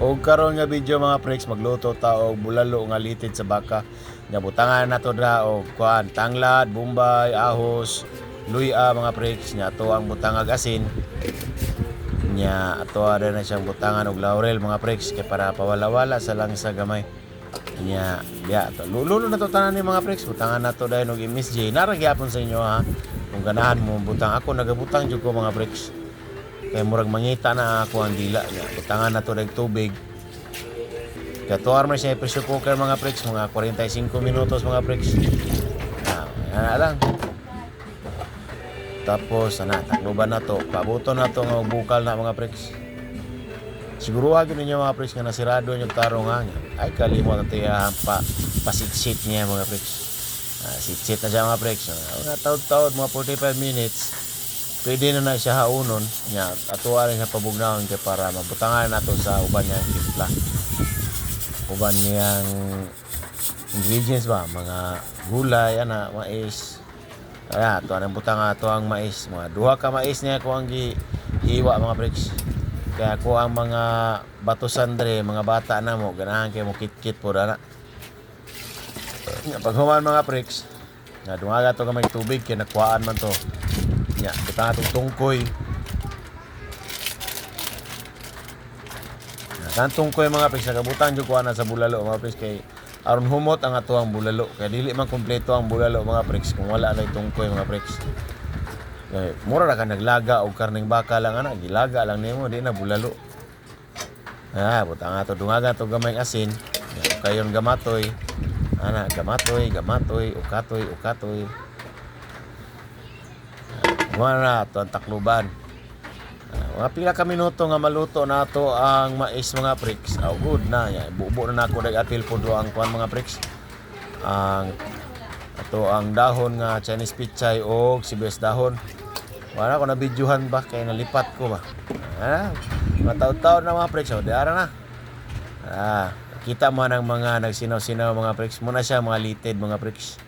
O karon nga video mga preks magluto ta og bulalo nga litid sa baka. Nga butangan nato dra og kuan tanglad, bombay, ahos, luya mga preks nya to ang butangag asin. Nya ato ada na siyang butangan og laurel mga preks kay para pawala-wala sa lang sa gamay. Nya ya to lulo na to tanan ni mga preks butangan nato dahil og MSJ nara gyapon sa inyo ha. Kung ganahan mo butang ako nagabutang jud ko mga preks. Kaya murag mangita na ako ang dila niya. Butangan na to ng tubig. Tuwar man siya yung pressure cooker mga pricks. Mga 45 minutos mga pricks. Ah, yan na lang. Tapos, ana, takluban na to. Pabuto na to nga bukal na mga pricks. Siguro agad ninyo mga pricks nga nasirado yung tarong nga. Ay, kalimot na tiya pa, pasit-sit niya mga pricks. Ah, sit-sit na siya mga pricks. Ah, Mga taod-taod, mga 45 minutes pwede na na siya haunon. Nya atuwa rin siya pabugnawon kay para mabutangan nato sa uban niyang timpla. Uban niyang ingredients ba? Mga gulay ana mais. Kaya to ang butang ato ang mais. Mga duha ka mais niya ko ang gi hiwa mga bricks. Kaya ko ang mga bato sandre mga bata na mo. Ganahan kay mo kit-kit po dana. Pag human mga bricks nga dumaga to kamay tubig kay nakuhaan man to nya kita atong tungkoy. Kan tungkoy mga pres? Nagabutan jud ko ana sa bulalo mga pres kay aron humot ang ato ang bulalo. Kay dili man kompleto ang bulalo mga pres kung wala na tungkoy mga pres. Kay mura ra ka naglaga og karning baka lang ana. Gilaga lang nimo di na bulalo. Ah butang ato dungagan to gamay asin. Kayon gamatoy. Ana gamatoy gamatoy ukatoy ukatoy Muna na ito ang takluban. Ah, mga pila ka minuto nga maluto na to ang mais mga pricks. Oh, good na. Bubo na nako dag atil po do ang kuan mga pricks. Ang ato ang dahon nga Chinese pichay o sibuyas dahon. Wala ko na videohan ba kay nalipat ko ba. Ah, mga taon-taon na mga pricks. Oh, diara na. Ah, kita mo ng mga nagsinaw-sinaw mga pricks. Muna siya mga litid mga pricks.